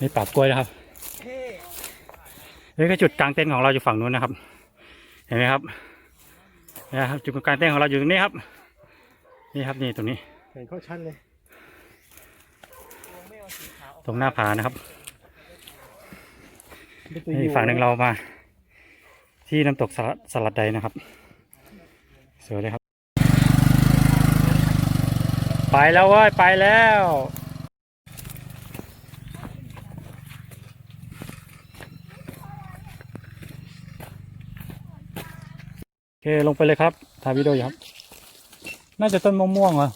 นี่ปากกล้วยนะครับนี่ก็จุดกลางเต็นท์ของเราอยู่ฝั่งนู้นนะครับ เห็นไหมครับนี่นะครับจุดกลางเต็นท์ของเราอยู่ตรงนี้ครับ นี่ครับนี่ตรงนี้ เห็นเข้าชั้นเลย ตรงหน้าผานะครับนี่ฝั่งหนึ่งเรามา ที่น้ำตกสลัดสลัดใดนะครับ สวยเลยครับ ไปแล้วเว้ย ไปแล้วโอเค ลงไปเลยครับถ่ายวิดีโออยู่ครับ น่าจะต้นมะม่วงเหรอ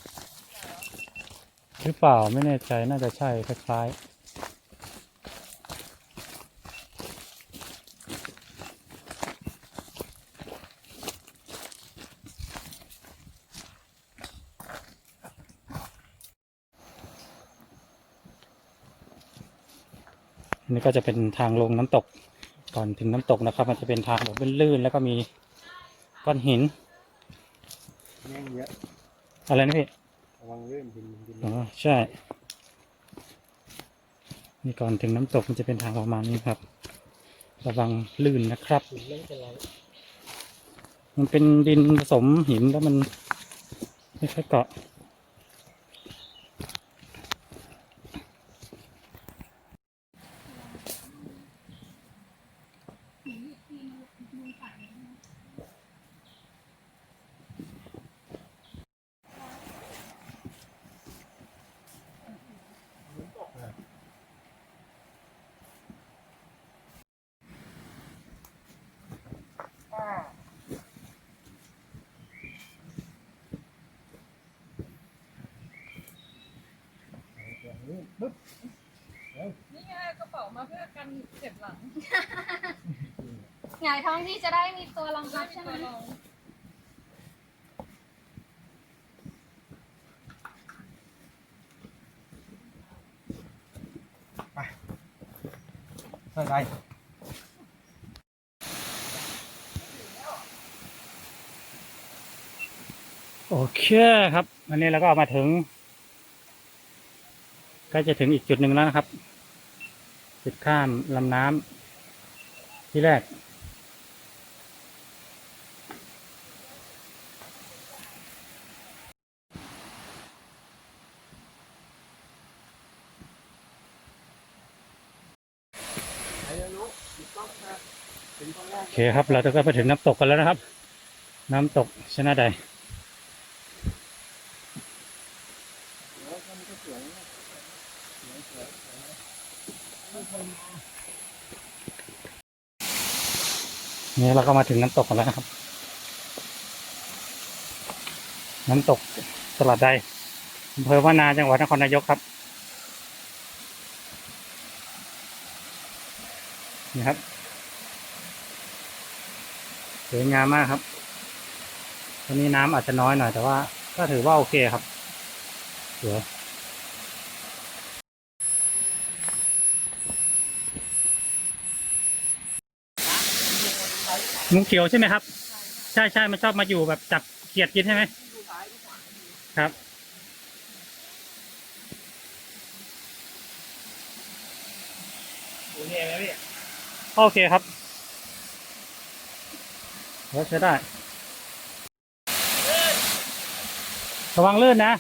หรือเปล่าไม่แน่ใจน่าจะใช่คล้ายๆ อันนี้ก็จะเป็นทางลงน้ำตก ก่อนถึงน้ำตกนะครับ มันจะเป็นทางแบบลื่นๆแล้วก็มีก้อนหินแม่งเยอะอะไรนะพี่ระวังเลื่อนดินดินอ๋อใช่นี่ก่อนถึงน้ำตกมันจะเป็นทางประมาณนี้ครับ ระวังลื่นนะครับดินไม่เป็นไรมันเป็นดินผสมหินแล้วมันไม่ค่อยเกาะ นี่ไงกระเป๋ามาเพื่อกันเจ็บหลังหงายท้องที่จะได้มีตัวรองรับมีใช่ไหมตัวรองใช่ไรโอเคครับอันนี้เราก็มาถึง ใกล้จะถึงอีกจุดหนึ่งแล้วนะครับ จุดข้ามลำน้ำที่แรก โอเคครับ เราจะก็ไปถึงน้ำตกกันแล้วนะครับ น้ำตกชนะใด นี่เราก็มาถึงน้ำตกกันแล้วนะครับ น้ำตกสลัดใดอำเภอวานาจังหวัดนครนายกครับ นี่ครับสวยงามมากครับวันนี้น้ำอาจจะน้อยหน่อยแต่ว่าก็ถือว่าโอเคครับสวย งูเขียวใช่ไหมครับ ใช่ใช่มันชอบมาอยู่แบบจับเกียดกินใช่ไหมครับโอเคไหมพี่โอเคครับแล้วใช้ได้ ระวังลื่นนะ